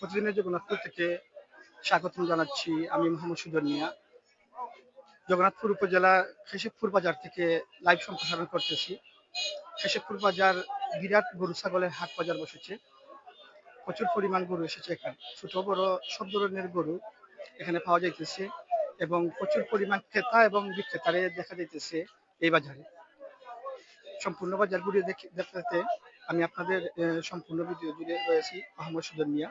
প্রতিদিনের জগন্নাথপুর থেকে স্বাগতম জানাচ্ছি আমি মোহাম্মদ সুজন মিয়া। জগন্নাথপুর উপজেলা কেশবপুর বাজার থেকে লাইভ সম্প্রসারণ করতেছি। কেশবপুর বাজার বিরাট গরু, ছাগলের হাট বাজার বসেছে। প্রচুর পরিমাণ গরু এসেছে এখানে। ছোট, বড় সব ধরনের গরু এখানে পাওয়া যাইতেছে এবং প্রচুর পরিমাণ ক্রেতা এবং বিক্রেতারে দেখা যাইতেছে এই বাজারে। সম্পূর্ণ বাজার ঘুরে দেখে- দেখতে আমি আপনাদের সম্পূর্ণ ভিডিও জুড়ে রয়েছি মোহাম্মদ সুজন মিয়া।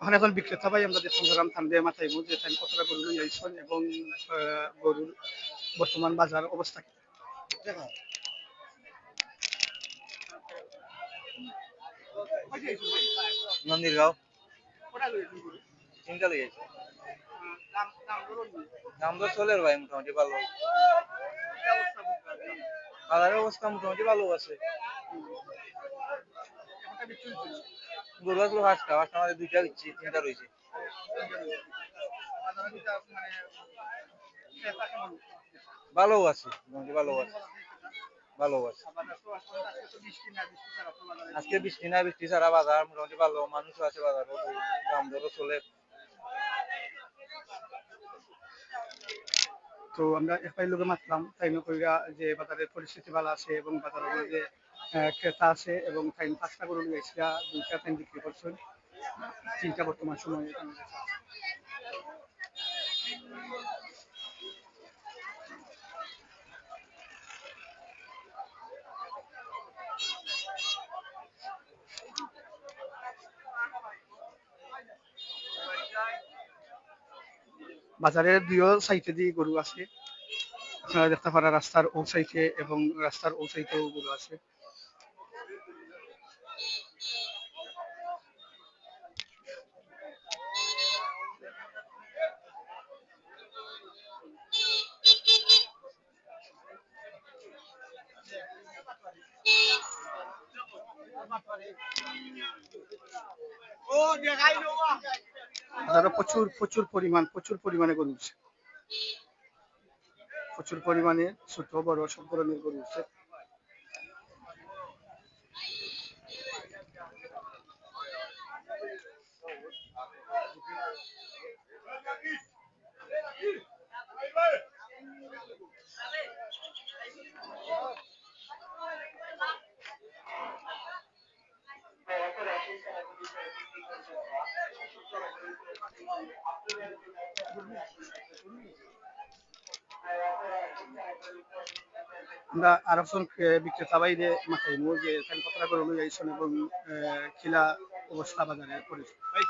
ওখানে এখন বিক্রেতা ভাই আমাদের সংগ্রাম থানবে মাথায় বুঝে কতটা গরু এবং গরুর বর্তমান বাজার অবস্থা কি? তিনটা চলে ভাই, মোটামুটি ভালো। অবস্থা মোটামুটি ভালো আছে। আমাদের দুইটা দিচ্ছি, তিনটা রয়েছে। ভালো আছে ভালো আছে। ভালো আছে। আজকে বৃষ্টি না, বৃষ্টি ছাড়া বাজার মোটামুটি ভালো, মানুষও আছে বাজারে দাম দরও চলে। তো আমরা এফআই লোকে মাতলাম, তাই কইরা যে বাজারের পরিস্থিতি ভালো আছে এবং বাজারের যে ক্রেতা আছে এবং তাই পাঁচটা গরু নিয়েছিলা দুইটা তাই বিক্রি করছেন। চিন্তা বর্তমান সময়ে। বাজারের দুইও সাইডে দিয়ে গরু আছে। আপনারা দেখতে পারা রাস্তার ও সাইডে এবং রাস্তার ও সাইডেও গরু আছে। বাজারে প্রচুর প্রচুর পরিমাণ, প্রচুর পরিমাণে গরু উঠছে। প্রচুর পরিমাণে ছোট, বড় সব ধরনের গরু আছে আমরা আর একজন বিক্রেতা বাইরে মাথায় নিব যে এখানে কত গরু অনুযায়ী এবং খিলা অবস্থা বাজারে পড়েছে ভাই।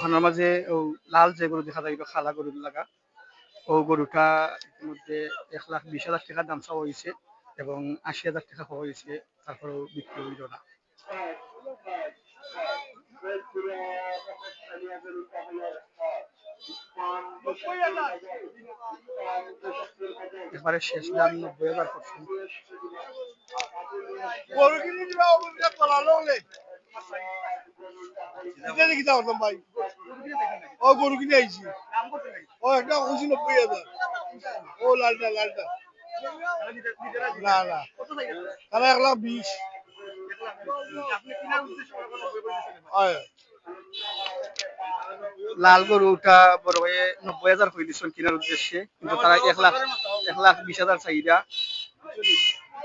ওখানের মাঝে ও লাল যে গরু দেখা যায় খালা গরু লাগা। ও গরুটা ইতিমধ্যে এক লাখ বিশ হাজার টাকা দাম চাওয়া হয়েছে এবং আশি হাজার টাকা হওয়া হয়েছে তারপরেও বিক্রি হইল না। এবারে শেষ দাম নব্বই হাজার পার্সেন্ট গরু কিনে দিবা পলালো দেখি তো ভাই। ও গরু কিনে আইছি। ও একটা খুশি নব্বই হাজার। ও লালটা লালটা। না না। তাহলে এক লাখ বিশ। লাল গরুটা বড় ভাইয়ে নব্বই হাজার হয়ে দিচ্ছেন কেনার উদ্দেশ্যে। কিন্তু তারা এক লাখ এক লাখ বিশ হাজার চাহিদা।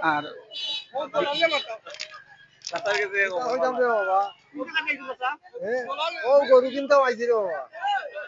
আর ও গরু কিনতে আইছি রে বাবা।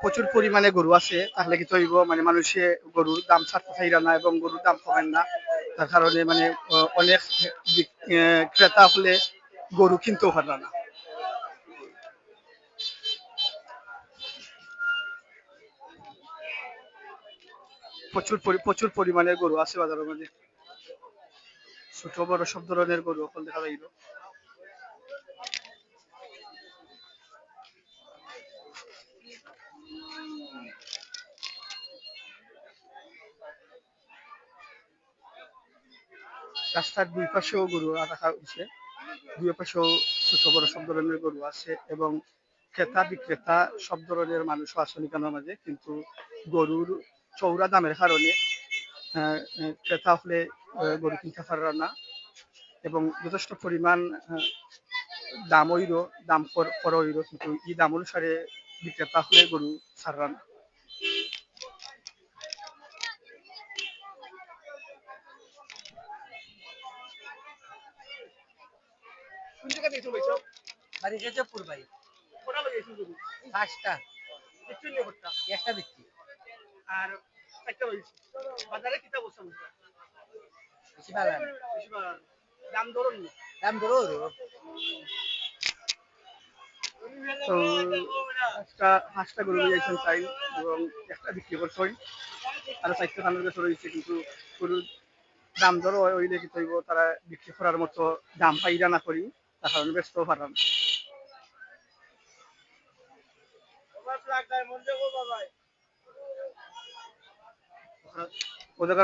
প্রচুর পরিমাণে গরু আছে, তাহলে কি তৈব? মানে মানুষে গরুর দাম ছাড়তে চাইরা না এবং গরুর দাম কমেন না। তার কারণে মানে অনেক ক্রেতা হলে গরু কিনতেও পারে না। প্রচুর প্রচুর পরিমাণের গরু আছে বাজারের মধ্যে। ছোট বড় সব ধরনের গরু এখন দেখা যাইল। রাস্তার দুই পাশেও গরু রাখা হয়েছে। দুই পাশেও ছোট বড় সব ধরনের গরু আছে এবং ক্রেতা, বিক্রেতা সব ধরনের মানুষও আছে নিকানোর মাঝে, কিন্তু গরুর চৌরা দামের কারণে ক্রেতা হলে গরু কিনতে পারে না এবং যথেষ্ট পরিমাণ দাম হইল, দাম কর হইল, কিন্তু এই দাম অনুসারে বিক্রেতা হলে গরু ছাড়া না। পুরবাই পাঁচটা। একটা বিক্রি আর একটা রয়েছে বাজারে কিতা বলছেন বেশি ভালো না। দাম ধরুন দাম ধরো তো পাঁচটা পাঁচটা গরু নিয়েছেন চাই এবং একটা বিক্রি করছেন। আর চারটা দামের কাছে রয়েছে কিন্তু গরুর দাম দর হইলে কি তৈব তারা বিক্রি করার মতো দাম পাইরা না করি। তার কারণে ব্যস্ত পারান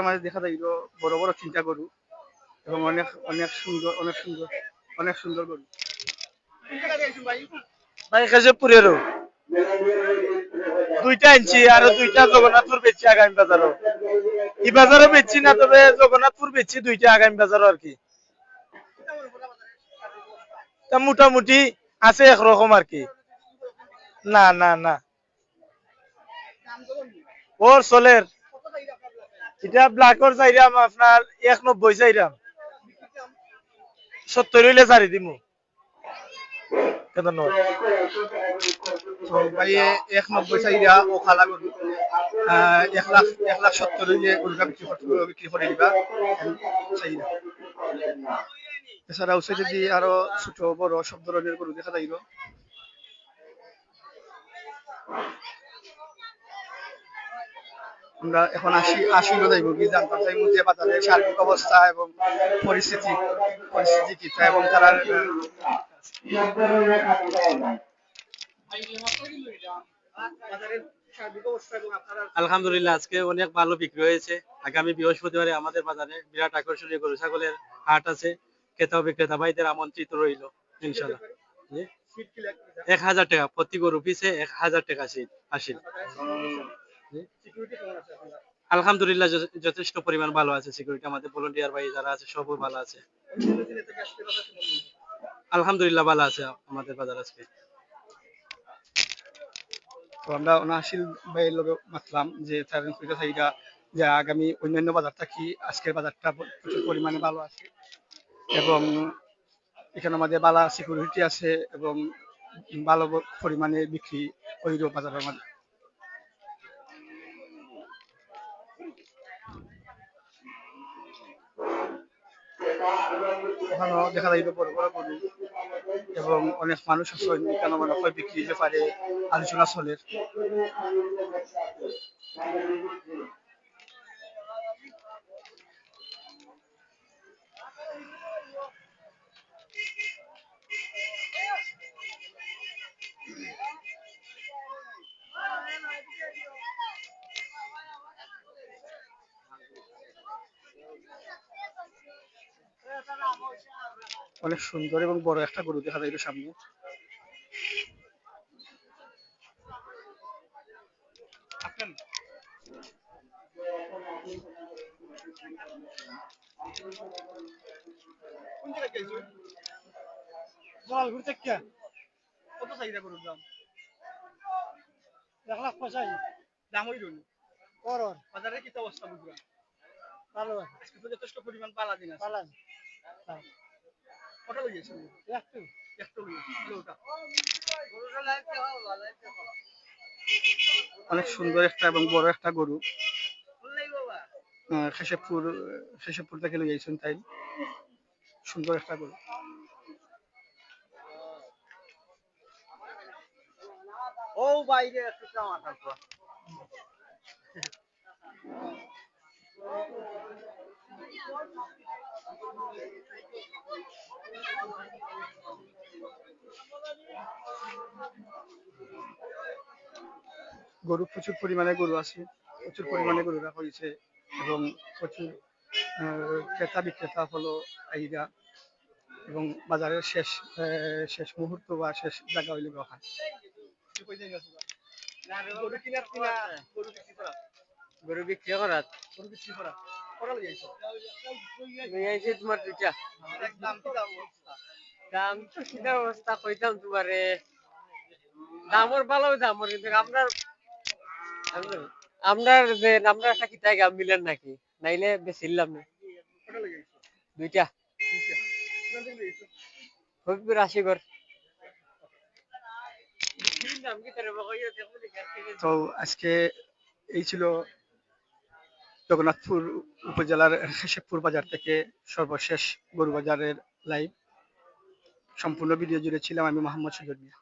মাঝে দেখা যায় বড় বড় চিন্তা গরু এবং অনেক অনেক সুন্দর অনেক সুন্দর অনেক সুন্দর গরু ভাই দুইটা আনছি আর দুইটা জগন্নাথপুর বেচছি আগামী বাজারও এই বাজারও বেচছি না, তবে জগন্নাথপুর বেচছি দুইটা আগামী বাজারও আর কি। তা মোটামুটি আছে একরকম আর কি। না না না। ওর সোলের এটা ব্ল্যাকর চাইরাম আপনার এক নব্বই চাইরাম সত্তর হইলে চারি দিমু। এক খালা এক লাখ এক লাখ দিবা। এছাড়া বড় গরু দেখা যাইল আমরা এখন আসি আসিল যাইব কি জানতাম চাইব যে বাজারের সার্বিক অবস্থা এবং পরিস্থিতি পরিস্থিতি কি এবং তারা, আলহামদুলিল্লাহ, আজকে অনেক ভালো বিক্রি হয়েছে। আগামী বৃহস্পতিবারে আমাদের বাজারে বিরাট আকর্ষণীয় গরু, ছাগলের হাট আছে। ক্রেতা বিক্রেতা ভাইদের আমন্ত্রিত রইল ইনশাল্লাহ এক হাজার টাকা, প্রতি গরু পিছে এক হাজার টাকা শীত আসিল আলহামদুলিল্লাহ যথেষ্ট পরিমাণ ভালো আছে সিকিউরিটি আমাদের ভলেন্টিয়ার ভাই যারা আছে, সবও ভালো আছে? আলহামদুলিল্লাহ ভালো আছে আমাদের বাজার আজকে তো আমরা অনাশিল ভাইয়ের লগে মাতলাম যে তার থাইরা যে আগামী অন্যান্য বাজার থাকি আজকের বাজারটা প্রচুর পরিমাণে ভালো আছে এবং এখানে আমাদের ভালো সিকিউরিটি আছে এবং ভালো পরিমাণে বিক্রি হইল বাজারের মধ্যে এখানেও দেখা যাইবে বড় বড় গরু। এবং অনেক মানুষ আছে এখানে মনে হয় বিক্রির ব্যাপারে আলোচনা চলে। অনেক সুন্দর এবং বড় একটা গরু দেখা যায় সামনে। জলালপুর থেকে। কত চাহিদা দাম? এক লাখ পঁচাশি। দাম হইল করর বাজারে কি অবস্থা বুঝলাম ভালো। আজকে তো যথেষ্ট পরিমাণ পালা দিন আছে। পালান অনেক সুন্দর একটা এবং বড় একটা গরু। খেশেবপুর খেশেবপুর থেকে লই আইছেন তাই। সুন্দর একটা গরু। ও বাইরে একটু মাথা গরু প্রচুর পরিমাণে গরু আছে প্রচুর পরিমাণে গরু রাখা হয়েছে এবং প্রচুর ক্রেতা বিক্রেতা হলো আইরা এবং বাজারের শেষ শেষ মুহূর্ত বা শেষ জায়গা হইল গহা গরু বিক্রি করা? গরু বিক্রি করা। তোমার দুইটা। দাম দাম? দাম তো কিনা অবস্থা কইতাম তোমারে। দামর ভালো দামর কিন্তু আপনার যে মিলেন নাকি? নাইলে না। দুইটা। তো আজকে এই ছিল জগন্নাথপুর উপজেলার শেখপুর বাজার থেকে সর্বশেষ গরু বাজারের লাইভ সম্পূর্ণ ভিডিও জুড়ে ছিলাম আমি মোহাম্মদ সুজন মিয়া।